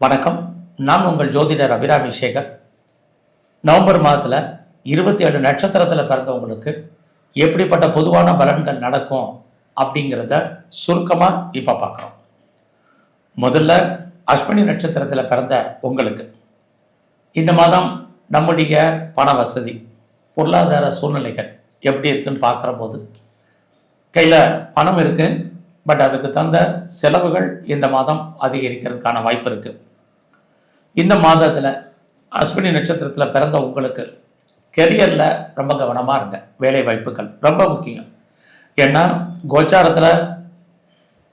வணக்கம். நான் உங்கள் ஜோதிடர் அபிராமி சேகர் நவம்பர் மாதத்தில் இருபத்தி ஏழு நட்சத்திரத்தில் பிறந்தவங்களுக்கு எப்படிப்பட்ட பொதுவான பலன்கள் நடக்கும் அப்படிங்கிறத சுருக்கமாக இப்போ பார்க்குறோம். முதல்ல அஸ்வினி நட்சத்திரத்தில் பிறந்த உங்களுக்கு. இந்த மாதம் நம்முடைய பண வசதி பொருளாதார சூழ்நிலைகள் எப்படி இருக்குன்னு பார்க்குற போது கையில் பணம் இருக்குது பட் அதுக்கு தகுந்த செலவுகள் இந்த மாதம் அதிகரிக்கிறதுக்கான வாய்ப்பு இருக்குது இந்த மாதத்தில் அஸ்வினி நட்சத்திரத்தில் பிறந்த உங்களுக்கு கெரியரில் ரொம்ப கவனமாக இருங்க. வேலை வாய்ப்புகள் ரொம்ப முக்கியம். ஏன்னா கோச்சாரத்தில்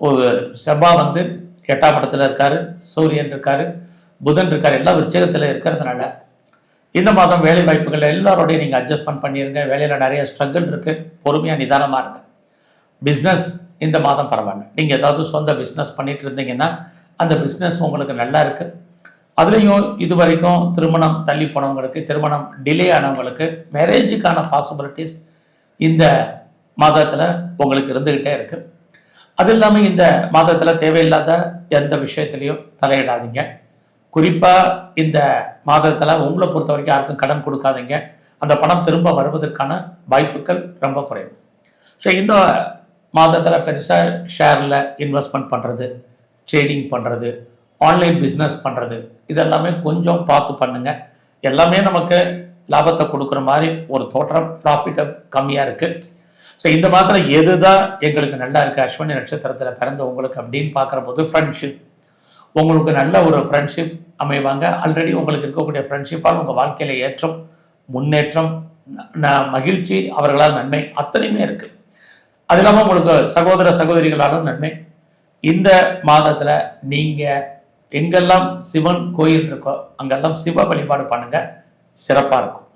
ஒரு செவ்வாய் வந்து எட்டாம் இடத்துல இருக்கார் சூரியன் இருக்கார் புதன் இருக்கார் எல்லாம் விருச்சகத்தில் இருக்கிறதுனால இந்த மாதம் வேலை வாய்ப்புகள் எல்லாரோடையும் நீங்கள் அட்ஜஸ்ட்மெண்ட் பண்ணிடுங்க வேலையில் நிறைய ஸ்ட்ரகிள் இருக்குது பொறுமையாக நிதானமாக இருங்க. பிஸ்னஸ் இந்த மாதம் பரவாயில்ல. நீங்கள் ஏதாவது சொந்த பிஸ்னஸ் பண்ணிட்டு இருந்தீங்கன்னா அந்த பிஸ்னஸ் உங்களுக்கு நல்லா இருக்குது அதுலேயும் இது வரைக்கும் திருமணம் தள்ளி போனவங்களுக்கு திருமணம் டிலே ஆனவங்களுக்கு மேரேஜுக்கான பாசிபிலிட்டிஸ் இந்த மாதத்தில் உங்களுக்கு இருந்துக்கிட்டே இருக்குது அது இல்லாமல் இந்த மாதத்தில் தேவையில்லாத எந்த விஷயத்துலையும் தலையிடாதீங்க. குறிப்பாக இந்த மாதத்தில் உங்களை பொறுத்த வரைக்கும் யாருக்கும் கடன் கொடுக்காதீங்க. அந்த பணம் திரும்ப வருவதற்கான வாய்ப்புகள் ரொம்ப குறைவு. ஸோ இந்த மாதத்தில் பெருசாக ஷேரில் இன்வெஸ்ட்மெண்ட் பண்ணுறது ட்ரேடிங் பண்ணுறது ஆன்லைன் பிஸ்னஸ் பண்ணுறது இதெல்லாமே கொஞ்சம் பார்த்து பண்ணுங்கள் எல்லாமே நமக்கு லாபத்தை கொடுக்குற மாதிரி ஒரு தோற்றம் ப்ராஃபிட்டை கம்மியாக இருக்குது ஸோ இந்த மாதத்தில் எது தான் எங்களுக்கு நல்லா இருக்குது அஸ்வினி நட்சத்திரத்தில் பிறந்த உங்களுக்கு அப்படின்னு பார்க்குற போது ஃப்ரெண்ட்ஷிப் உங்களுக்கு நல்ல ஒரு ஃப்ரெண்ட்ஷிப் அமைவாங்க. ஆல்ரெடி உங்களுக்கு இருக்கக்கூடிய ஃப்ரெண்ட்ஷிப்பால் உங்கள் வாழ்க்கையில் ஏற்றம் முன்னேற்றம் மகிழ்ச்சி அவர்களால் நன்மை அத்தனையுமே இருக்குது அது இல்லாமல் உங்களுக்கு சகோதர சகோதரிகளாலும் நன்மை. இந்த மாதத்தில் நீங்கள் எங்கெல்லாம் சிவன் கோயில் இருக்கோ அங்கெல்லாம் சிவ வழிபாடு பண்ணுங்க. சிறப்பாக இருக்கும்.